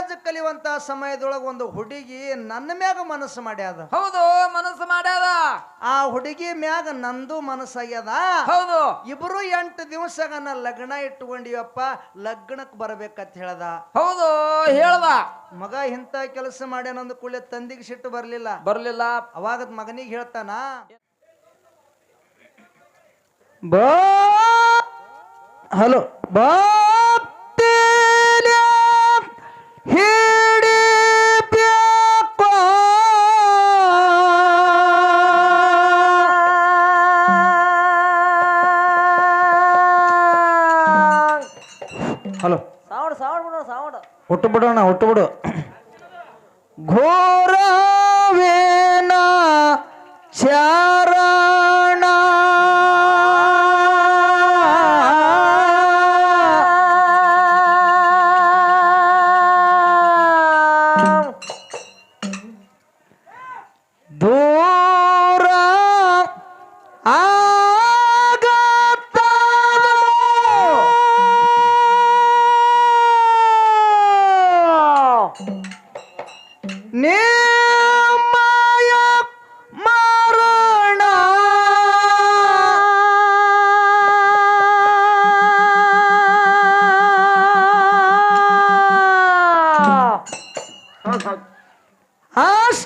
College ಕಲಿಯುವಂತ ಸಮಯದೊಳಗ ಒಂದು ಹುಡುಗಿ ನನ್ನ ಮ್ಯಾಗ ಮನಸ್ಸು ಮಾಡ್ಯಾದ. ಹೌದು ಮನಸ್ಸು ಮಾಡ್ಯಾದ. ಆ ಹುಡುಗಿ ಮ್ಯಾಗ ನಂದು ಮನಸ್ಸಾಗ್ಯದ. ಹೌದು. ಇಬ್ರು ಎಂಟು ದಿವಸಗ ನಾ ಲಗ್ನ ಇಟ್ಕೊಂಡಿವಪ್ಪ ಲಗ್ನಕ್ಕೆ ಬರ್ಬೇಕಂತ ಹೇಳ್ದ. ಹೌದು ಹೇಳದ. ಮಗ ಇಂತ ಕೆಲಸ ಮಾಡ್ಯಾನಂದ ಕೂಡಲೇ ತಂದಿಗೆ ಸಿಟ್ಟು ಬರ್ಲಿಲ್ಲ. ಬರ್ಲಿಲ್ಲ. ಅವಾಗ ಮಗನಿಗೆ ಹೇಳ್ತಾನ ಬಾ. ಹಲೋ ಬಾ. ಹಲೋ. ಸೌಂಡ್ ಸೌಂಡ್ ಬಿಡು ಸೌಂಡ್ ಹುಟ್ಟು ಬಿಡೋಣ ಹುಟ್ಟು ಬಿಡು. ಘೋರವೇನ ಚಾರಣ হাস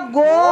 jogou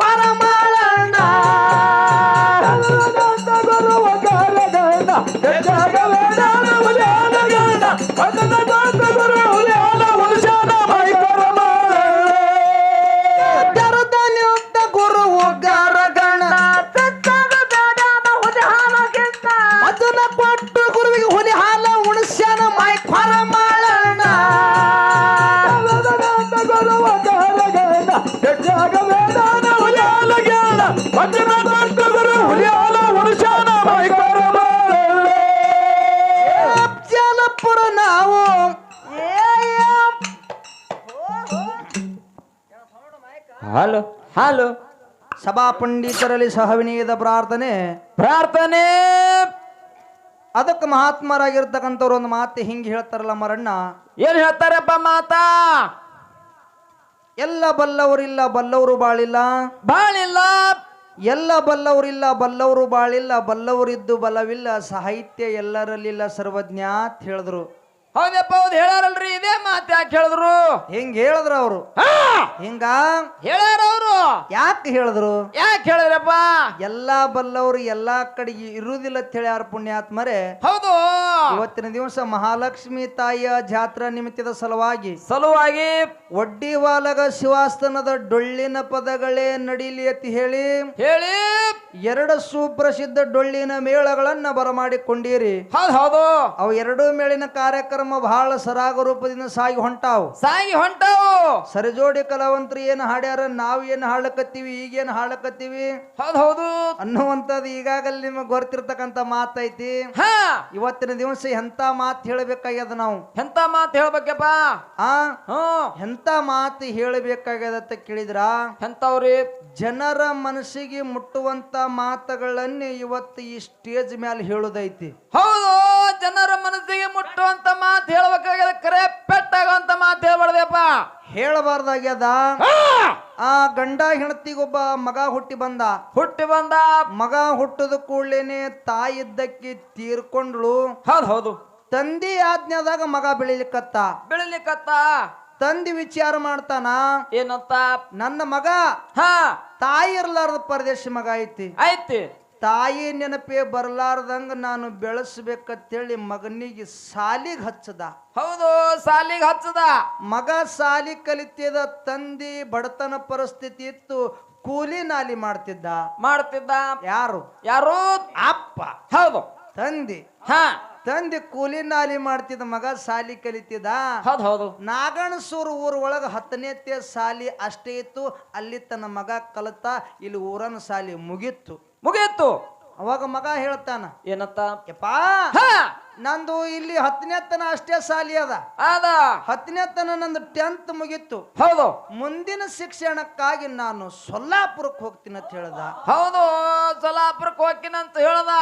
para ಪಂಡಿತರಲ್ಲಿ ಸಹವಿನೀಯದ ಪ್ರಾರ್ಥನೆ. ಪ್ರಾರ್ಥನೆ. ಅದಕ್ಕೆ ಮಹಾತ್ಮರಾಗಿರ್ತಕ್ಕಂಥವ್ರು ಒಂದು ಮಾತು ಹಿಂಗೆ ಹೇಳ್ತಾರಲ್ಲ ಮರಣ್ಣ. ಏನ್ ಹೇಳ್ತಾರಪ್ಪ ಮಾತಾ? ಎಲ್ಲ ಬಲ್ಲವರಿಲ್ಲ ಬಲ್ಲವರು ಬಾಳಿಲ್ಲ. ಬಾಳಿಲ್ಲ. ಎಲ್ಲ ಬಲ್ಲವರಿಲ್ಲ ಬಲ್ಲವರು ಬಾಳಿಲ್ಲ ಬಲ್ಲವರಿದ್ದು ಬಲವಿಲ್ಲ ಸಾಹಿತ್ಯ ಎಲ್ಲರಲ್ಲಿಲ್ಲ ಸರ್ವಜ್ಞ ಅಂತ ಹೇಳಿದ್ರು. ಹೌದಪ್ಪ ಹೌದು ಹೇಳಾರಲ್ರಿ ಇದೇ ಮಾತು ಯಾಕೆ ಹೇಳಿದ್ರು? ಹಿಂಗ್ ಹೇಳಿದ್ರು ಅವರು? ಹಿಂಗ? ಹೇಳಾರ ಅವರು? ಯಾಕೆ ಹೇಳಿದ್ರು? ಯಾಕೆ ಹೇಳಿದ್ರಪ್ಪ? ಎಲ್ಲಾ ಬಲ್ಲವರು ಎಲ್ಲಾ ಕಡೆಗೆ ಇರುವುದಿಲ್ಲ ಅಂತ ಹೇಳ್ಯಾರ ಪುಣ್ಯಾತ್ಮರೇ. ಹೌದು. ಇವತ್ತಿನ ದಿವಸ ಮಹಾಲಕ್ಷ್ಮಿ ತಾಯಿಯ ಜಾತ್ರಾ ನಿಮಿತ್ತದ ಸಲುವಾಗಿ ಸಲುವಾಗಿ ಒಡ್ಡಿವಾಲಗ ಶಿವಾಸ್ತನದ ಡೊಳ್ಳಿನ ಪದಗಳೇ ನಡೀಲಿ ಅಂತ ಹೇಳಿ ಹೇಳಿ. ಎರಡು ಸುಪ್ರಸಿದ್ಧ ಡೊಳ್ಳಿನ ಮೇಳಗಳನ್ನ ಬರಮಾಡಿಕೊಂಡಿರಿ. ಹೌದು ಹೌದು. ಅವು ಎರಡು ಮೇಳಿನ ಕಾರ್ಯಕ್ರಮ ಬಹಳ ಸರಾಗ ರೂಪದಿಂದ ಸಾಗಿ ಹೊಂಟಾವು. ಸಾಗಿ ಹೊಂಟಾವು. ಸರಿಜೋಡಿ ಕಲಾವಂತರು ಏನು ಹಾಡ್ಯಾರ ನಾವ್ ಏನು ಹಾಡಕತ್ತೀವಿ ಈಗೇನು ಹಾಡಕತ್ತೀವಿ ಹೌದು ಹೌದು. ಅನ್ನುವಂಥದ್ದು ಈಗಾಗಲೇ ನಿಮಗೆ ಗೊತ್ತಿರ್ತಕ್ಕಂಥ ಮಾತೈತಿ. ಹಾ. ಇವತ್ತಿನ ದಿವಸ ಎಂತ ಮಾತು ಹೇಳಬೇಕಾಗ್ಯದ ನಾವು? ಎಂತ ಮಾತು ಹೇಳ್ಬೇಕಪ್ಪ? ಆ? ಹ್ಮ್ ಎಂತ ಮಾತು ಹೇಳಬೇಕಾಗ್ಯದ ಅಂತ ಕೇಳಿದ್ರ? ಎಂತವ್ರಿ? ಜನರ ಮನಸ್ಸಿಗೆ ಮುಟ್ಟುವಂತ ಮಾತುಗಳನ್ನೇ ಇವತ್ತು ಈ ಸ್ಟೇಜ್ ಮೇಲೆ ಹೇಳುದೈತಿ. ಹೌದು ಜನರ ಮನಸ್ಸಿಗೆ ಮುಟ್ಟುವಂತ ಮಾತು ಹೇಳ್ಬೇಕಾಗ್ಯದ ಕರೆ ಪೆಟ್ಟಾಗುವಂತ ಮಾತು ಹೇಳ್ಬಾರ್ದಪ್ಪ ಹೇಳಬಾರ್ದಾಗ್ಯದ ಆ ಗಂಡ ಹೆಂಡತಿಗೊಬ್ಬ ಮಗ ಹುಟ್ಟಿ ಬಂದ. ಹುಟ್ಟಿ ಬಂದ. ಮಗ ಹುಟ್ಟದ ಕೂಡ್ಲೇನೆ ತಾಯಿ ಇದ್ದಕ್ಕೆ ತೀರ್ಕೊಂಡ್ಳು. ಹೌದು ಹೌದು. ತಂದಿ ಆಜ್ಞಾದಾಗ ಮಗ ಬೆಳಿಲಿಕ್ಕತ್ತ. ಬೆಳಿಲಿಕ್ಕತ್ತ. ತಂದಿ ವಿಚಾರ ಮಾಡ್ತಾನ ಏನಂತ? ನನ್ನ ಮಗ ಹಾ! ತಾಯಿ ಇರ್ಲಾರ್ದ ಪರದೇಶ ಮಗ ಐತಿ. ಐತಿ. ತಾಯಿ ನೆನಪೇ ಬರಲಾರ್ದಂಗ ನಾನು ಬೆಳೆಸ್ಬೇಕಂತೇಳಿ ಮಗನಿಗೆ ಸಾಲಿಗೆ ಹಚ್ಚದ. ಹೌದು ಸಾಲಿಗೆ ಹಚ್ಚದ. ಮಗ ಸಾಲಿ ಕಲಿತಿದ ತಂದಿ ಬಡತನ ಪರಿಸ್ಥಿತಿ ಇತ್ತು ಕೂಲಿ ನಾಲಿ ಮಾಡ್ತಿದ್ದ. ಮಾಡ್ತಿದ್ದ. ಯಾರು? ಯಾರು? ಅಪ್ಪ. ಹೌದು. ತಂದಿ. ಹಾ. ತಂದೆ ಕೂಲಿ ನಾಲಿ ಮಾಡ್ತಿದ್ದ ಮಗ ಸಾಲಿ ಕಲಿತಿದ ಹೌದು ಹೌದು. ನಾಗಣಸೂರು ಊರ ಒಳಗ ಹತ್ತನೇತೆ ಸಾಲಿ ಅಷ್ಟೇ ಇತ್ತು ಅಲ್ಲಿ ತನ್ನ ಮಗ ಕಲಿತ ಇಲ್ಲಿ ಊರನ ಸಾಲಿ ಮುಗೀತು ಮುಗಿಯಿತು ಅವಾಗ ಮಗ ಹೇಳ್ತಾನ ಏನತ್ತ? ಯಪ್ಪಾ ನಂದು ಇಲ್ಲಿ ಹತ್ತನೇ ತನ ಅಷ್ಟೇ ಸಾಲಿ ಅದ. ಅದ ಹತ್ತನೇ ತನ ನಂದು ಟೆಂತ್ ಮುಗೀತು. ಹೌದು. ಮುಂದಿನ ಶಿಕ್ಷಣಕ್ಕಾಗಿ ನಾನು ಸೊಲ್ಲಾಪುರಕ್ಕೆ ಹೋಗ್ತೀನಿ ಅಂತ ಹೇಳ್ದ. ಹೌದು ಸೊಲ್ಲಾಪುರಕ್ಕೆ ಹೋಗ್ತೀನಂತ ಹೇಳ್ದ.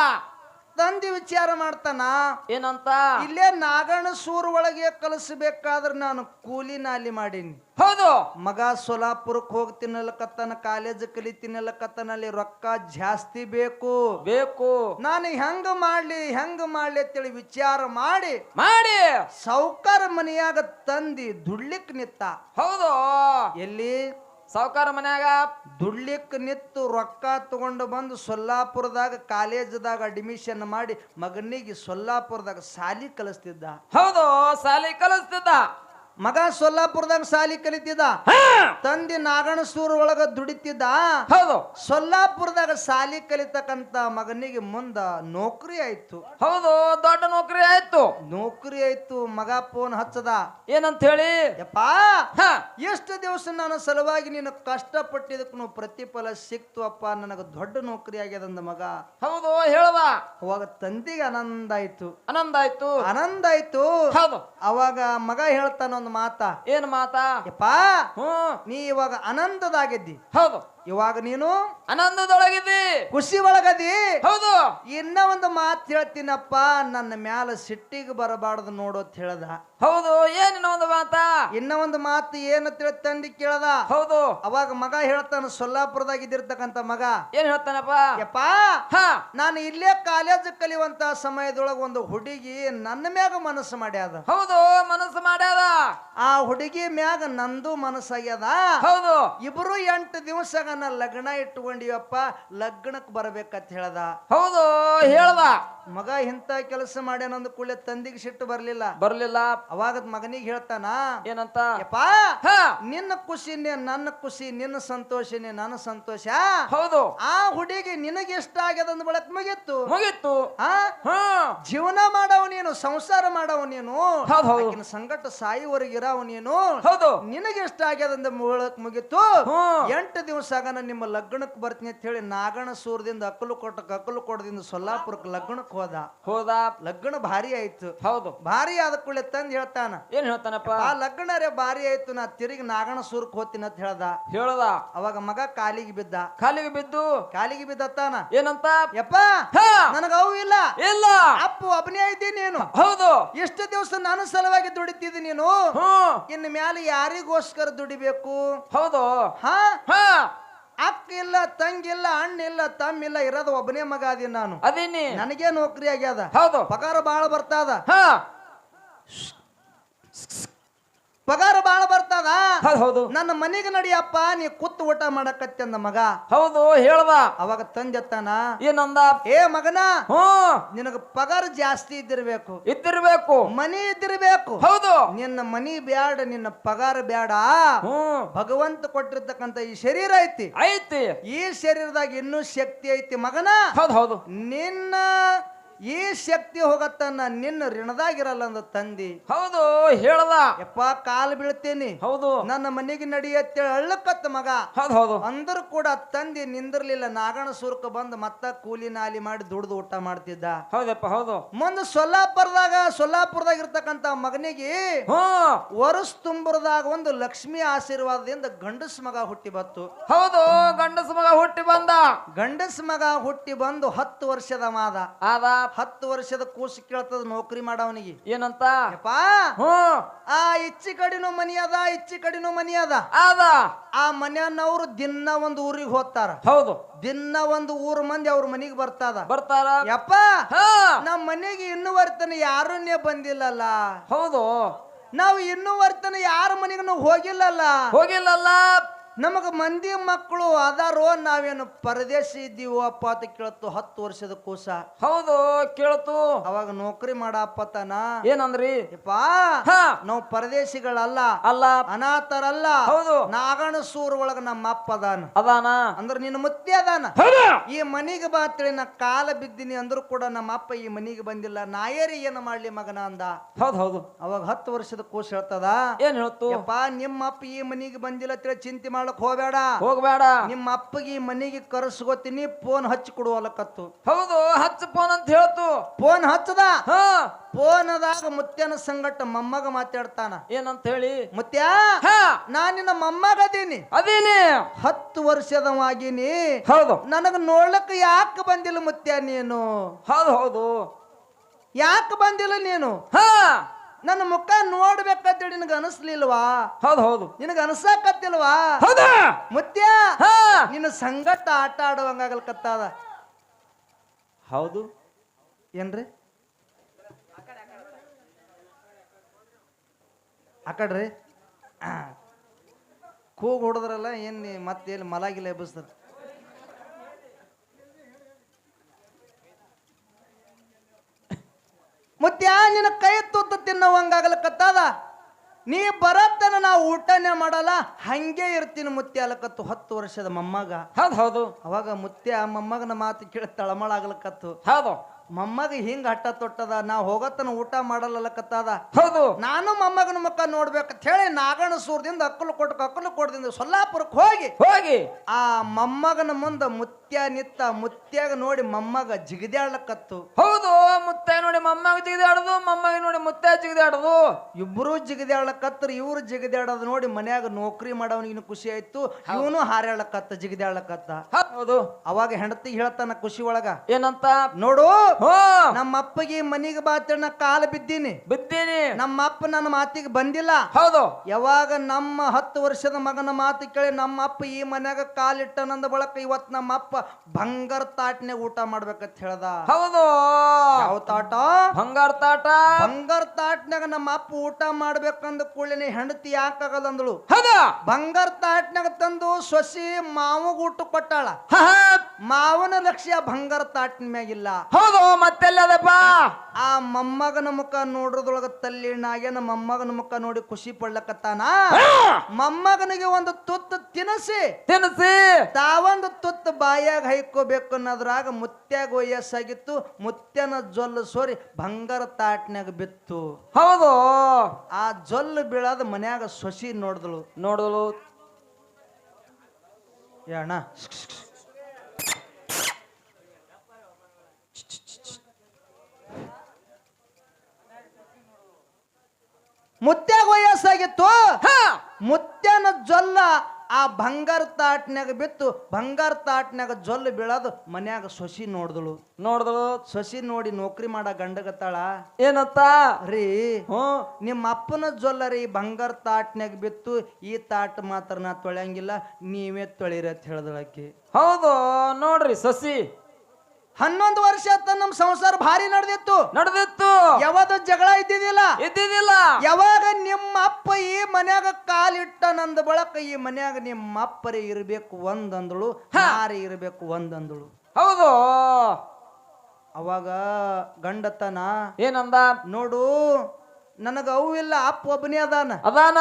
ತಂದೆ ವಿಚಾರ ಮಾಡ್ತಾನ ಏನಂತ? ಇಲ್ಲೇ ನಾಗಣಸೂರ್ ಒಳಗೆ ಕಲಸಬೇಕಾದ್ರೆ ನಾನು ಕೂಲಿ ನಾಲಿ ಮಾಡೀನಿ. ಹೌದು. ಮಗ ಸೊಲಾಪುರಕ್ಕೆ ಹೋಗ್ತೀನಲ್ಲಕತ್ತನ ಕಾಲೇಜ್ ಕಲಿತೀನಲ್ಲಕತ್ತನ ಅಲ್ಲಿ ರೊಕ್ಕ ಜಾಸ್ತಿ ಬೇಕು. ಬೇಕು. ನಾನು ಹೆಂಗ ಮಾಡ್ಲಿ ಹೆಂಗ ಮಾಡ್ಲಿ ಅಂತೇಳಿ ವಿಚಾರ ಮಾಡಿ. ಮಾಡಿ. ಸೌಕರ್ ಮನೆಯಾಗ ತಂದಿ ದುಡ್ಲಿಕ್ ನಿತ್ತ ಹೌದು. ಎಲ್ಲಿ? ಸಾವುಕಾರ ಮನ್ಯಾಗ ದುಡ್ಲಿಕ್ಕೆ ನಿತ್ತು ರೊಕ್ಕ ತಗೊಂಡು ಬಂದು ಸೊಲ್ಲಾಪುರದಾಗ ಕಾಲೇಜ್ದಾಗ ಅಡ್ಮಿಷನ್ ಮಾಡಿ ಮಗನಿಗೆ ಸೊಲ್ಲಾಪುರದಾಗ ಸಾಲಿ ಕಲಿಸ್ತಿದ್ದ. ಹೌದು, ಸಾಲಿ ಕಲಿಸ್ತಿದ್ದ. ಮಗ ಸೊಲ್ಲಾಪುರದಾಗ ಸಾಲಿ ಕಲಿತಿದ್ದ. ತಂದೆ ನಾಗಣಸೂರ್ ಒಳಗ ದುಡಿತಿದ್ದ. ಹೌದು. ಸೊಲ್ಲಾಪುರದಾಗ ಸಾಲಿ ಕಲಿತಕ್ಕಂತ ಮಗನಿಗೆ ಮುಂದ ನೌಕರಿ ಆಯ್ತು. ಹೌದು ದೊಡ್ಡ ನೌಕರಿ ಆಯ್ತು. ನೌಕರಿ ಆಯ್ತು ಮಗ ಫೋನ್ ಹಚ್ಚದ. ಏನಂತ ಹೇಳಿ? ಯಪ್ಪಾ ಎಷ್ಟು ದಿವಸ ನಾನು ಸಲುವಾಗಿ ನೀನು ಕಷ್ಟಪಟ್ಟಿದ್ದಕ್ಕೂ ಪ್ರತಿಫಲ ಸಿಕ್ತು ಅಪ್ಪ ನನಗೆ ದೊಡ್ಡ ನೌಕರಿ ಆಗ್ಯದಂದ ಮಗ. ಹೌದು ಹೇಳುವ ಅವಾಗ ತಂದೆಗೆ ಆನಂದ ಆಯ್ತು. ಆನಂದ ಆಯ್ತು. ಆನಂದ ಆಯ್ತು. ಹೌದು. ಅವಾಗ ಮಗ ಹೇಳ್ತಾನ ಒಂದು ಮಾತಾ. ಏನ್ ಮಾತಾ? ಯಪ್ಪಾ ಹ್ಮ್. ನೀ ಇವಾಗ ಅನಂತದಾಗಿದ್ದಿ. ಹೌದು. ಇವಾಗ ನೀನು? ಆನಂದದೊಳಗಿದ್ದಿ. ಖುಷಿ ಒಳಗದಿ. ಹೌದು. ಇನ್ನ ಒಂದು ಮಾತು ಹೇಳ್ತೀನಪ್ಪ ನನ್ನ ಮ್ಯಾಲ ಸಿಟ್ಟಿಗೆ ಬರಬಾರ್ದು ನೋಡೋತ್ ಹೇಳದ. ಹೌದು ಏನಿನ ಒಂದು ಮಾತಾ? ಇನ್ನ ಒಂದು ಮಾತು ಏನು ತಿಳ್ತಂದಿ ಕೇಳದ? ಹೌದು. ಅವಾಗ ಮಗ ಹೇಳ್ತಾನ ಸೊಲ್ಲಾಪುರದಾಗ ಇದ್ದಿರ್ತಕ್ಕಂತ ಮಗ. ಏನ್ ಹೇಳ್ತಾನಪ್ಪ? ಯಪ್ಪ ಹಾ. ನಾನು ಇಲ್ಲೇ ಕಾಲೇಜ್ ಕಲಿಯುವಂತ ಸಮಯದೊಳಗ ಒಂದು ಹುಡುಗಿ ನನ್ನ ಮ್ಯಾಗ ಮನಸ್ಸು ಮಾಡ್ಯಾದ. ಹೌದು ಮನಸ್ಸು ಮಾಡ್ಯಾದ. ಆ ಹುಡುಗಿ ಮ್ಯಾಗ ನಂದು ಮನಸ್ಸಾಗ್ಯದ. ಹೌದು. ಇಬ್ರು ಎಂಟು ದಿವಸಗ ನಾ ಲಗ್ನ ಇಟ್ಕೊಂಡಿವಪ್ಪ ಲಗ್ನಕ್ ಬರ್ಬೇಕಂತ ಹೇಳ್ದ. ಹೌದು ಹೇಳ್ದ. ಮಗ ಇಂಥ ಕೆಲಸ ಮಾಡ್ಯಾನಂದ ಕೂಡಲೇ ತಂದಿಗೆ ಸಿಟ್ಟು ಬರ್ಲಿಲ್ಲ. ಬರ್ಲಿಲ್ಲ. ಅವಾಗ ಮಗನಿಗೆ ಹೇಳ್ತಾನ ಏನಂತ? ಯಪ್ಪ ನಿನ್ನ ಖುಷಿನೇ ನನ್ನ ಖುಷಿ ನಿನ್ನ ಸಂತೋಷನೇ ನನ್ನ ಸಂತೋಷ. ಹೌದು. ಆ ಹುಡುಗಿ ನಿನಗೆ ಇಷ್ಟ ಆಗ್ಯದ ಅಂದ ಬಳಕ್ ಮುಗಿತ್ತು. ಮುಗಿತ್ತು. ಜೀವನ ಮಾಡವ ನೀನು ಸಂಸಾರ ಮಾಡವ ನೀನು ಸಂಕಟ ಸಾಯುವರೆಗಿರವ ನೀನು. ಹೌದು. ನಿನಗೆ ಇಷ್ಟ ಆಗ್ಯದಂದ ಮೂಲಕ್ ಮುಗಿತು ಹ್ಮ್. ಎಂಟು ದಿವಸ ಆಗನ ನಿಮ್ಮ ಲಗ್ನಕ್ಕೆ ಬರ್ತೀನಿ ಅಂತ ಹೇಳಿ ನಾಗಣ ಸೂರದಿಂದ ಅಕ್ಕಲು ಕೊಟ್ಟ ಅಕ್ಕಲು ಕೊಡದಿಂದ ಸೊಲ್ಲಾಪುರಕ್ಕೆ ಲಗ್ನಕ್ಕೆ ಹೋದ. ಹೋದ. ಲಗ್ನ ಭಾರಿ ಆಯ್ತು. ಹೌದು. ಭಾರಿ ಆದ ಕೂಡಲೇ ತಂದು ಹೇಳ್ತಾನ. ಏನ್ ಹೇಳ್ತಾನಪ್ಪ? ಆ ಲಗ್ನ ರೇ ಭಾರಿ ಆಯ್ತು ನಾ ತಿರುಗಿ ನಾಗಣ ಸೂರ್ಕ್ ಹೋಗ್ತೀನಿ ಅಂತ ಹೇಳ್ದ. ಹೇಳದ? ಅವಾಗ ಮಗ ಕಾಲಿಗೆ ಬಿದ್ದ. ಕಾಲಿಗೆ ಬಿದ್ದು? ಕಾಲಿಗೆ ಬಿದ್ದತ್ತಾನ ಏನಂತ? ಯಪ್ಪ ಹಾ. ನನಗ ಅವು ಇಲ್ಲ. ಇಲ್ಲ. ಅಪ್ಪು ಅಭಿನಯ ಇದ್ದೀನಿ ನೀನು. ಹೌದು. ಎಷ್ಟು ದಿವಸ ನಾನು ಸಲುವಾಗಿ ದುಡಿತಿದ್ದೀನಿ ನೀನು. ಇನ್ನು ಮ್ಯಾಲೆ ಯಾರಿಗೋಸ್ಕರ ದುಡಿಬೇಕು? ಹೌದು. ಹಾ? ಹಾ. ಅಕ್ಕ ಇಲ್ಲ ತಂಗಿಲ್ಲ ಅಣ್ಣ ಇಲ್ಲ ತಮ್ಮಿಲ್ಲ ಇರೋದು ಒಬ್ಬನೇ ಮಗ ಅದೀನಿ ನಾನು. ಅದೀನಿ. ನನಗೆ ನೌಕರಿ ಆಗ್ಯದ? ಹೌದು. ಪಗಾರ ಬಾಳ ಬರ್ತದ? ಹಾ. ಪಗಾರ ಬಾಳ ಬರ್ತದ. ಹೌದು ಹೌದು. ನನ್ನ ಮನೆಗೆ ನಡಿಯಪ್ಪ ನೀ ಕುತ್ತು ಊಟ ಮಾಡಕತ್ತೆ ಅಂದ ಮಗ. ಹೌದು ಹೇಳ್ದ ಅವಾಗ ತಂದೆತ್ತಾನ ಏನಂದ? ಏ ಮಗನ ಹ್ಞೂ. ನಿನಗ ಪಗಾರ ಜಾಸ್ತಿ ಇದ್ದಿರ್ಬೇಕು. ಇದ್ದಿರ್ಬೇಕು. ಮನಿ ಇದ್ದಿರ್ಬೇಕು. ಹೌದು. ನಿನ್ನ ಮನಿ ಬ್ಯಾಡ ನಿನ್ನ ಪಗಾರ ಬ್ಯಾಡ. ಹ್ಮ್ ಭಗವಂತ ಕೊಟ್ಟಿರ್ತಕ್ಕಂತ ಈ ಶರೀರ ಐತಿ. ಐತಿ. ಈ ಶರೀರದಾಗ ಇನ್ನೂ ಶಕ್ತಿ ಐತಿ ಮಗನ. ಹೌದು ಹೌದು. ನಿನ್ನ ಈ ಶಕ್ತಿ ಹೋಗತ್ತನ್ನ ನಿನ್ನ ಋಣದಾಗಿರಲ್ಲ ಅಂದ ತಂದಿ. ಹೌದು ಹೇಳ್ದ. ಯಪ್ಪ ಕಾಲು ಬೀಳ್ತೇನಿ. ಹೌದು. ನನ್ನ ಮನೆಗೆ ನಡಿಯತ್ತೆ ಅಳ್ಳಕತ್ತ ಮಗ. ಹೌದು ಹೌದು. ಅಂದ್ರು ಕೂಡ ತಂದಿ ನಿಂದಿರ್ಲಿಲ್ಲ. ನಾಗಣ ಸುರ್ಕ ಬಂದು ಮತ್ತ ಕೂಲಿ ನಾಲಿ ಮಾಡಿ ದುಡ್ದು ಊಟ ಮಾಡ್ತಿದ್ದ. ಹೌದಪ್ಪ ಹೌದು. ಮುಂದೆ ಸೊಲ್ಲಾಪುರದಾಗ ಸೊಲ್ಲಾಪುರದಾಗ ಇರ್ತಕ್ಕಂತ ಮಗನಿಗೆ ವರುಸ್ ತುಂಬರದಾಗ ಒಂದು ಲಕ್ಷ್ಮಿ ಆಶೀರ್ವಾದದಿಂದ ಗಂಡಸ್ ಮಗ ಹುಟ್ಟಿ ಬತ್ತು ಹೌದು ಗಂಡಸ ಮಗ ಹುಟ್ಟಿ ಬಂದ. ಗಂಡಸ್ ಮಗ ಹುಟ್ಟಿ ಬಂದು ಹತ್ತು ವರ್ಷದ ಮಾದ ಆದ ಹತ್ತು ವರ್ಷದ ಕೂಸು ಕೇಳ್ತದ ನೌಕರಿ ಮಾಡವನಿಗೆ. ಏನಂತ? ಯಪ್ಪ ಆ ಇಚ್ಚಿ ಕಡಿನೂ ಮನಿ ಅದ ಇಚ್ಚಿ ಕಡಿನೂ ಮನಿ ಅದ. ಆದ ಆ ಮನೆಯನ್ನವ್ರು ದಿನ ಒಂದು ಊರಿಗೆ ಹೋಗ್ತಾರ. ಹೌದು. ದಿನ ಒಂದು ಊರ್ ಮಂದಿ ಅವ್ರ ಮನಿಗೆ ಬರ್ತದ ಬರ್ತಾರ. ಯಪ್ಪ ಹಾ. ನಮ್ಮ ಮನೆಗೆ ಬರ್ತಾನೆ ಯಾರನ್ನೇ ಬಂದಿಲ್ಲಲ್ಲ? ಹೌದು. ನಾವು ಇನ್ನೂವರೆತನ ಯಾರ ಮನೆಗೆ ಹೋಗಿಲ್ಲಲ್ಲ? ಹೋಗಿಲ್ಲಲ್ಲ. ನಮಗ ಮಂದಿ ಮಕ್ಕಳು ಅದಾರೋ ನಾವೇನು ಪರದೇಶ ಇದ್ದೀವೋ ಅಪ್ಪ ಅಂತ ಕೇಳತ್ತು ಹತ್ತು ವರ್ಷದ ಕೂಸ. ಹೌದು ಕೇಳ್ತು. ಅವಾಗ ನೌಕರಿ ಮಾಡಪ್ಪತನ ಏನಂದ್ರಿ? ಹಾ. ನಾವು ಪರದೇಶಿಗಳಲ್ಲ ಅಲ್ಲ. ಅನಾಥರಲ್ಲ. ಹೌದು. ನಾಗಣ ಸೂರ್ ಒಳಗ ನಮ್ಮ ಅಪ್ಪ ಅದಾನ. ಅದಾನ? ಅಂದ್ರ ನಿನ್ನ ಮುತ್ತಿ ಅದಾನ? ಈ ಮನಿಗೆ ಬಾ ಅಂತೇಳಿ ನಾ ಕಾಲ ಬಿದ್ದೀನಿ ಅಂದ್ರು ಕೂಡ ನಮ್ಮ ಅಪ್ಪ ಈ ಮನಿಗೆ ಬಂದಿಲ್ಲ. ನಾಯರಿ ಏನು ಮಾಡ್ಲಿ ಮಗನ ಅಂದ. ಹೌದು ಹೌದು. ಅವಾಗ ಹತ್ತು ವರ್ಷದ ಕೋಸ ಹೇಳ್ತದ. ಏನ್ ಹೇಳ್ತು? ನಿಮ್ಮ ಅಪ್ಪ ಈ ಮನಿಗೆ ಬಂದಿಲ್ಲ ಅಂತೇಳಿ ಚಿಂತೆ ಮಾಡ್ಲಕ್ ಹೋಗ್ಬೇಡ. ಹೋಗ್ಬೇಡ. ನಿಮ್ಮ ಅಪ್ಪಗೆ ಮನೆಗೆ ಕರೆಸ್ಕೋತೀನಿ ಫೋನ್ ಹಚ್ಚಿ ಕೊಡುವಲಕತ್ತು ಹೌದು ಹಚ್ಚ ಫೋನ್ ಅಂತ ಹೇಳ್ತು. ಫೋನ್ ಹಚ್ಚದ? ಹಾ. ಫೋನದಾಗ ಮುತ್ಯನ ಸಂಗಟ ಮಮ್ಮಗ ಮಾತಾಡ್ತಾನ. ಏನಂತ ಹೇಳಿ? ಮುತ್ಯ ಹಾ. ನಾ ನಿನ್ನ ಮಮ್ಮಗ ಅದೀನಿ. ಅದೇನೆ. ಹತ್ತು ವರ್ಷದವಾಗಿನಿ ಹೌದು. ನನಗ ನೋಡ್ಲಕ್ ಯಾಕೆ ಬಂದಿಲ್ಲ ಮುತ್ಯ ನೀನು? ಹೌದು ಹೌದು. ಯಾಕೆ ಬಂದಿಲ್ಲ ನೀನು? ಹಾ. ನನ್ನ ಮುಖ ನೋಡ್ಬೇಕಂತೇಳಿ ನಿನಗೆ ಅನಿಸ್ಲಿಲ್ವಾ? ಹೌದು ಹೌದು. ನಿನಗ ಅನ್ಸಾಕತ್ತಿಲ್ವಾ? ಹೌದಾ. ಮುತ್ಯ ನಿನ್ನ ಸಂಗಟ ಆಟ ಆಡುವಂಗಾಗಲ್ಕತ್ತಾದ. ಹೌದು. ಏನ್ರಿ? ಆಕಡ್ರಿ ಕಡ್ರಿ ಕೂಗ್ ಹೊಡೆದ್ರಲ್ಲ ಏನ್ ಮತ್ತೆ ಎಲ್ಲಿ ಮಲಾಗಿಲ್ಲ ಎಬ್ಬಿಸ್ತಾರ? ಮುತ್ಯ ನಿನ್ನ ಕೈ ತುತ್ತ ತಿನ್ನವಂಗಾಗಲಕತ್ತದ ನೀ ಬರತ್ತನ ನಾವು ಊಟನೇ ಮಾಡಲ್ಲ ಹಂಗೆ ಇರ್ತೀನಿ ಮುತ್ಯ ಅಲಕತ್ತು ಹತ್ತು ವರ್ಷದ ಮೊಮ್ಮಗ. ಹೌದು ಹೌದು. ಅವಾಗ ಮುತ್ಯ ಮೊಮ್ಮಗನ ಮಾತು ಕೇಳಿ ತಳಮಳ ಆಗ್ಲಕತ್ತು ಹೌದು. ಮೊಮ್ಮಗ ಹಿಂಗ ಹಟ್ಟ ತೊಟ್ಟದ ನಾ ಹೋಗತ್ತನ ಊಟ ಮಾಡಲ್ಲಕತ್ತದ. ಹೌದು. ನಾನು ಮೊಮ್ಮಗನ ಮುಖ ನೋಡ್ಬೇಕಂತ ಹೇಳಿ ನಾಗಣ ಸೂರದಿಂದ ಅಕ್ಕಲು ಕೊಟ್ಟು ಅಕ್ಕಲು ಕೊಡ್ದಿಂದ ಸೊಲ್ಲಾಪುರಕ್ಕೆ ಹೋಗಿ. ಹೋಗಿ. ಆ ಮೊಮ್ಮಗನ ಮುಂದ ಮುತ್ಯ ನಿತ್ತ ಮುತ್ಯಾಗ ನೋಡಿ ಮೊಮ್ಮಗ ಜಿಗಿದಾಡ್ಲಕತ್ತು. ಹೌದು ಮುತ್ತ ನೋಡಿ ಮೊಮ್ಮಗ ಜಿಗಿದಾಡದು ಮೊಮ್ಮಗ ನೋಡಿ ಮುತ್ತ ಜಿಗಿದಾಡದು. ಇಬ್ರು ಜಿಗಿದಾಡ್ಲಕತ್ರ ಇವ್ರು ಜಿಗಿದಾಡೋದು ನೋಡಿ ಮನ್ಯಾಗ ನೌಕರಿ ಮಾಡೋನಿಗಿನ ಖುಷಿ ಆಯ್ತು ಇವನು ಹಾರಾಡ್ಲಕತ್ತ ಜಿಗಿದಾಡ್ಲಕತ್ತ. ಹೌದು. ಅವಾಗ ಹೆಂಡತಿ ಹೇಳ್ತಾನ ಖುಷಿ ಒಳಗ ಏನಂತ? ನೋಡು ನಮ್ಮ ಅಪ್ಪಗೆ ಮನಿಗೆ ಬಾತಣ್ಣ ಕಾಲ ಬಿದ್ದೀನಿ. ಬಿದ್ದೀನಿ. ನಮ್ಮ ಅಪ್ಪ ನನ್ನ ಮಾತಿಗೆ ಬಂದಿಲ್ಲ. ಹೌದು. ಯಾವಾಗ ನಮ್ಮ ಹತ್ತು ವರ್ಷದ ಮಗನ ಮಾತು ಕೇಳಿ ನಮ್ಮ ಅಪ್ಪ ಈ ಮನ್ಯಾಗ ಕಾಲಿಟ್ಟನಂದ ಬಳಕ ಇವತ್ ನಮ್ಮ ಅಪ್ಪ ಬಂಗಾರ ತಾಟ್ನೆ ಊಟ ಮಾಡ್ಬೇಕಂತ ಹೇಳ್ದ. ಹೌದು. ಯಾವ ತಾಟ? ಬಂಗಾರ ತಾಟ. ಬಂಗಾರ ತಾಟ್ನಾಗ ನಮ್ಮ ಅಪ್ಪ ಊಟ ಮಾಡ್ಬೇಕಂದ ಕೂಡಲೇ ಹೆಂಡತಿ ಯಾಕಾಗಲ್ಲ ಅಂದಳು. ಹೌದು. ಬಂಗಾರ ತಾಟ್ನಾಗ ತಂದು ಸೊಸಿ ಮಾವಗ ಊಟ ಕೊಟ್ಟಾಳ. ಮಾವನ ಲಕ್ಷ್ಯ ಬಂಗಾರ ತಾಟ್ನ ಮ್ಯಾಗಿಲ್ಲ. ಹೌದು. ಮತ್ತೆಲ್ಲದಪ್ಪ? ಆ ಮೊಮ್ಮಗನ ಮುಖ ನೋಡ್ರದೊಳಗ ತಲ್ಲಿ ನಾಗೇನ ಮೊಮ್ಮಗನ ಮುಖ ನೋಡಿ ಖುಷಿ ಪಡ್ಲಕತ್ತಾನ? ಮೊಮ್ಮಗನಿಗೆ ಒಂದು ತುತ್ತು ತಿನಸಿ. ತಿನಸಿ? ತಾವೊಂದು ತುತ್ತು ಬಾಯಾಗ ಹೈಕೋಬೇಕು ಅನ್ನೋದ್ರಾಗ ಮುತ್ಯಾಗ ವಯಸ್ಸಾಗಿತ್ತು ಮುತ್ಯನ ಜೊಲ್ಲು ಸೋರಿ ಬಂಗಾರ ತಾಟ್ನ್ಯಾಗ ಬಿತ್ತು. ಹೌದು. ಆ ಜೊಲ್ಲು ಬೀಳದ ಮನ್ಯಾಗ ಸೊಸಿ ನೋಡಿದಳು. ನೋಡಲು ಏ ಅಣ್ಣ ಮುತ್ಯಾಗ ವಯಸ್ಸಾಗಿತ್ತು. ಮುತ್ಯನ ಜೊಲ್ಲ ಆ ಬಂಗಾರ ತಾಟ್ನ್ಯಾಗ ಬಿತ್ತು. ಬಂಗಾರ ತಾಟ್ನ್ಯಾಗ ಜೊಲ್ಲು ಬೀಳೋದು ಮನ್ಯಾಗ ಸೊಸಿ ನೋಡಿದಳು. ನೋಡಿದಳು? ಸೊಸಿ ನೋಡಿ ನೌಕರಿ ಮಾಡ ಗಂಡಗತ್ತಾಳ. ಏನತ್ತ? ರೀ ಹ್ಞೂ. ನಿಮ್ಮ ಅಪ್ಪನ ಜೊಲ್ಲ ರೀ ಬಂಗಾರ ತಾಟ್ನ್ಯಾಗ ಬಿತ್ತು. ಈ ತಾಟ್ ಮಾತ್ರ ನಾ ತೊಳೆಯಂಗಿಲ್ಲ ನೀವೇ ತೊಳಿರಿ ಅಂತ ಹೇಳ್ದಳಕ್ಕೆ ಹೌದು ನೋಡ್ರಿ ಸಸಿ. ಹನ್ನೊಂದು ವರ್ಷ ಆತ ನಮ್ಮ ಸಂಸಾರ ಭಾರಿ ನಡೆದಿತ್ತು. ನಡೆದಿತ್ತು. ಯಾವಾಗ ಜಗಳ ಇದ್ದಿದ್ದಿಲ್ಲ. ಇದ್ದಿದ್ದಿಲ್ಲ. ಯಾವಾಗ ನಿಮ್ಮ ಅಪ್ಪ ಈ ಮನ್ಯಾಗ ಕಾಲಿಟ್ಟ ನಂದ ಬಳಕ ಈ ಮನ್ಯಾಗ ನಿಮ್ಮ ಅಪ್ಪರೇ ಇರ್ಬೇಕು ಒಂದಂದಳು ಹಾರಿ ಇರಬೇಕು ಒಂದಂದಳು. ಹೌದು. ಅವಾಗ ಗಂಡತನ ಏನಂದ? ನೋಡು ನನಗ ಅವು ಇಲ್ಲ ಅಪ್ಪ ಒಬ್ಬನೇ ಅದಾನ. ಅದಾನ?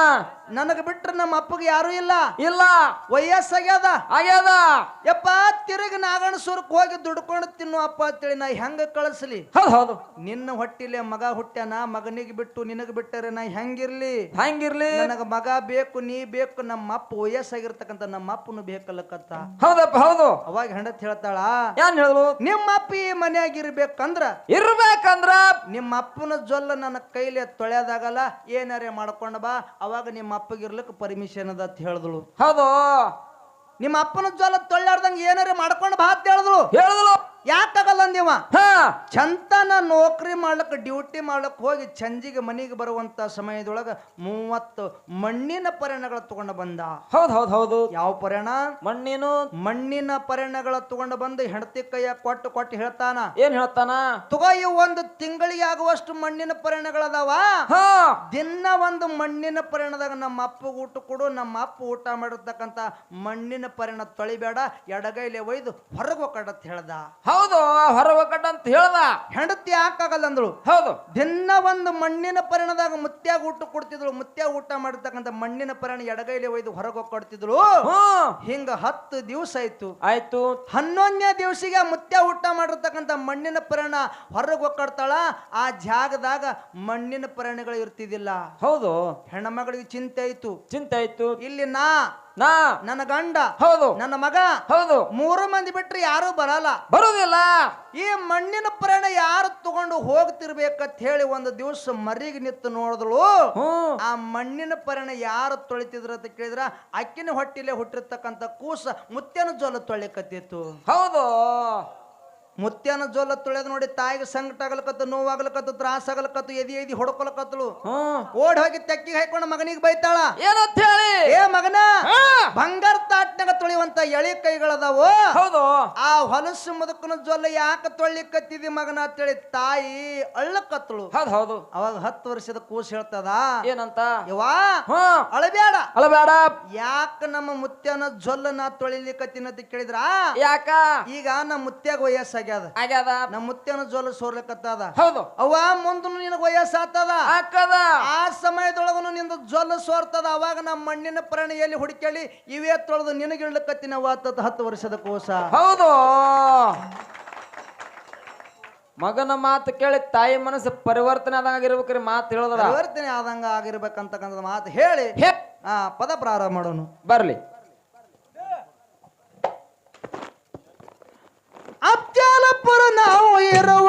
ನನಗ ಬಿಟ್ರೆ ನಮ್ಮ ಅಪ್ಪಗೆ ಯಾರು ಇಲ್ಲ. ಇಲ್ಲ. ವಯಸ್ಸಾಗ್ಯದ. ಆಗ್ಯಾದ. ಯಪ್ಪ ತಿರುಗ ನಾಗಣಸೂರ್ಕ್ ಹೋಗಿ ದುಡ್ಕೊಂಡು ತಿನ್ನು ಅಪ್ಪ ಅಂತೇಳಿ ನಾ ಹೆಂಗ ಕಳಿಸ್ಲಿ? ಹೌದು ಹೌದು. ನಿನ್ನ ಹೊಟ್ಟಿಲೆ ಮಗ ಹುಟ್ಟ್ಯಾನ ಮಗನಿಗೆ ಬಿಟ್ಟು ನಿನಗ ಬಿಟ್ಟರೆ ನಾ ಹೆಂಗಿರ್ಲಿ? ಹೆಂಗಿರ್ಲಿ? ನನಗ ಮಗ ಬೇಕು ನೀ ಬೇಕು ನಮ್ಮ ಅಪ್ಪ ವಯಸ್ಸಾಗಿರ್ತಕ್ಕಂತ ನಮ್ಮ ಅಪ್ಪನು ಬೇಕಲ್ಲಕ್ಕಂತ? ಹೌದಪ್ಪ ಹೌದು. ಅವಾಗ ಹೆಂಡತಿ ಹೇಳ್ತಾಳ ಏನ್ ಹೇಳು ನಿಮ್ಮ ಅಪ್ಪ ಈ ಮನ್ಯಾಗ ಇರ್ಬೇಕಂದ್ರ? ಇರ್ಬೇಕಂದ್ರ? ನಿಮ್ಮ ಅಪ್ಪನ ಜೊಲ್ಲ ನನ್ನ ಕೈಲಿ ತೊಳೆದಾಗಲ್ಲ ಏನಾರೇ ಮಾಡ್ಕೊಂಡ ಬಾ ಅವಾಗ ನಿಮ್ಮ ಅಪ್ಪಗಿರ್ಲಿಕ್ಕೆ ಪರ್ಮಿಷನ್ ಅದ ಅಂತ ಹೇಳಿದಳು. ಹೌದು. ನಿಮ್ಮ ಅಪ್ಪನ ಜ್ವಾಲ ತೊಳ್ಳಾರ್ದಂಗೆ ಏನಾರ ಮಾಡ್ಕೊಂಡು ಬಾ ಅಂತ ಹೇಳಿದಳು. ಹೇಳಿದ್ರು ಯಾಕಾಗಲ್ಲ ತಗಲ್ಲ ಹ. ಚಂತನ ನೌಕರಿ ಮಾಡ್ಲಕ್ ಡ್ಯೂಟಿ ಮಾಡ್ಲಕ್ ಹೋಗಿ ಚಂಜಿಗೆ ಮನೆಗೆ ಬರುವಂತ ಸಮಯದೊಳಗ ಮೂವತ್ತು ಮಣ್ಣಿನ ಪರಣಗಳ ತಗೊಂಡ ಬಂದ. ಹೌದ್ ಹೌದ್ ಹೌದು. ಯಾವ ಪರಿಣ ಮಣ್ಣಿನ. ಮಣ್ಣಿನ ಪರಿಣಗಳ ತಗೊಂಡ ಬಂದು ಹೆಂಡತಿ ಕೈಯ ಕೊಟ್ಟು ಕೊಟ್ಟು ಹೇಳ್ತಾನ. ಏನ್ ಹೇಳ್ತಾನ? ತಗೋ ಇವು ಒಂದು ತಿಂಗಳಿಗೆ ಆಗುವಷ್ಟು ಮಣ್ಣಿನ ಪರಿಣಗಳದಾವ ಹ. ದಿನ ಒಂದು ಮಣ್ಣಿನ ಪರಿಣದಾಗ ನಮ್ಮ ಅಪ್ಪ ಊಟ ಕೊಡು ನಮ್ಮ ಅಪ್ಪ ಊಟ ಮಾಡಿರ್ತಕ್ಕಂತ ಮಣ್ಣಿನ ಪರಿಣ ತೊಳಿಬೇಡ ಎಡಗೈಲೆ ಒಯ್ದು ಹೊರಗೆ ಹೋಗಡತ್ ಹೇಳ್ದ. ಹೌದು ಹೊರ ಒಕ್ಕಟ್ಟ ಅಂತ ಹೇಳ್ದ. ಹೆಂಡತಿ ಯಾಕಾಗಲ್ಲ ಅಂದಳು ಹೌದು. ದಿನ ಒಂದು ಮಣ್ಣಿನ ಪರಿಣದಾಗ ಮುತ್ಯಾಗ ಊಟ ಕೊಡ್ತಿದ್ರು ಮುತ್ಯಾಗ ಊಟ ಮಾಡಿರ್ತಕ್ಕಂಥ ಮಣ್ಣಿನ ಪರಿಣ ಎಡಗೈಲಿ ಒಯ್ದು ಹೊರಗೆ ಕೊಡ್ತಿದ್ಳು. ಹ್ಮ್ ಹಿಂಗ ಹತ್ತು ದಿವಸ ಆಯ್ತು. ಆಯ್ತು. ಹನ್ನೊಂದನೇ ದಿವಸಿಗೆ ಮುತ್ಯ ಊಟ ಮಾಡಿರ್ತಕ್ಕಂಥ ಮಣ್ಣಿನ ಪರಿಣ ಹೊರಗೆ ಒಕ್ಕಾಡ್ತಾಳ ಆ ಜಾಗದಾಗ ಮಣ್ಣಿನ ಪರಿಣಗಳು ಇರ್ತಿದ್ದಿಲ್ಲ. ಹೌದು. ಹೆಣ್ಮಗಳಿಗೆ ಚಿಂತೆ ಆಯ್ತು. ಚಿಂತೆ ಆಯ್ತು. ಇಲ್ಲಿ ನಾ ನಾ. ನನ್ನ ಗಂಡ ಹೌದು. ನನ್ನ ಮಗ ಹೌದು. ಮೂರು ಮಂದಿ ಬಿಟ್ರೆ ಯಾರು ಬರಲ್ಲ. ಬರುದಿಲ್ಲ ಈ ಮಣ್ಣಿನ ಪ್ರಯಾಣ ಯಾರು ತಗೊಂಡು ಹೋಗ್ತಿರ್ಬೇಕಂತ ಹೇಳಿ ಒಂದು ದಿವಸ ಮರಿಗೆ ನಿತ್ತು ನೋಡಿದಳು. ಆ ಮಣ್ಣಿನ ಪರಿಣ ಯಾರು ತೊಳಿತಿದ್ರ ಅಂತ ಕೇಳಿದ್ರ ಅಕ್ಕಿನ ಹೊಟ್ಟಿಲೆ ಹುಟ್ಟಿರ್ತಕ್ಕಂಥ ಕೂಸ ಮುತ್ತಿನ ಜೋಲ ತೊಳಿಕತ್ತಿತ್ತು ಹೌದು. ಮುತ್ಯನ ಜೋಲ ತೊಳೆದು ನೋಡಿ ತಾಯಿಗೆ ಸಂಕಟ ಆಗಲಕತ್ತು ನೋವಾಗ್ಲಕತ್ತು ತ್ರಾಸ ಆಗ್ಲಕತ್ತು ಎದಿ ಎದಿ ಹೊಡ್ಕೊಲಕತ್ತಳು. ಓಡ್ ಹೋಗಿ ತೆಕ್ಕಿಗೆ ಹಾಕೊಂಡು ಮಗನಿಗೆ ಬೈತಾಳ. ಏನಂತ ಹೇಳಿ? ಏ ಮಗನ ಬಂಗಾರ ತಾಟ್ನಾಗ ತುಳಿಯುವಂತ ಎಳಿ ಕೈಗಳದಾವು? ಹೌದು. ಆ ಹೊಲಸು ಮುದುಕನ ಜೊಲ್ಲ ಯಾಕೆ ತೊಳಿಕತ್ತಿದಿ ಮಗನ ಅಂತೇಳಿ ತಾಯಿ ಅಳ್ಳಕತ್ತಳು. ಹೌದು ಹೌದು. ಅವಾಗ ಹತ್ತು ವರ್ಷದ ಕೂಸು ಹೇಳ್ತದ? ಏನಂತ? ಯವಾ ಅಳಬ್ಯಾಡ. ಅಳಬೇಡ ಅಲ್ಲ ಯಾಕ ನಮ್ಮ ಮುತ್ಯನ ಜೊಲ್ಲ ನಾ ತೊಳಿಲಿಕತ್ತೀನಿ ಅಂತ ಕೇಳಿದ್ರ? ಯಾಕ? ಈಗ ನಮ್ಮ ಮುತ್ಯಾಗ ವಯಸ್ಸಾಗ್ಯದ ಆಗ್ಯಾದ. ನಮ್ಮ ಮುತ್ತೇನ ಜೋಲ ಸೋರ್ಲಿಕತ್ತದ. ಹೌದು. ಅವ ಮುಂದನು ನಿನಗ ವಯಸ್ಸಾತದ. ಹಾಕದ ಆ ಸಮಯದೊಳಗನು ನಿಂದ ಜೊಲ್ಲ ಸೋರ್ತದ. ಅವಾಗ ನಮ್ಮ ಮಣ್ಣಿನ ಪ್ರಾಣಿಯಲ್ಲಿ ಹುಡುಕೇಳಿ ಇವೇ ತೊಳೆದು ನಿನಗಿಳ್ಲಕತ್ತಿನ ವಾತದ ಹತ್ತು ವರ್ಷದ ಕೋಸ. ಹೌದು. ಮಗನ ಮಾತು ಕೇಳಿ ತಾಯಿ ಮನಸ್ಸು ಪರಿವರ್ತನೆ ಆದಂಗ ಆಗಿರ್ಬೇಕ್ರಿ ಮಾತು ಹೇಳೋದ್ರ ಪರಿವರ್ತನೆ ಆದಂಗ ಆಗಿರ್ಬೇಕಂತಕ್ಕಂಥದ್ದು ಮಾತು ಹೇಳಿ. ಹೇ. ಆ ಪದ ಪ್ರಾರಂಭ ಮಾಡೋನು. ಬರ್ಲಿ. hero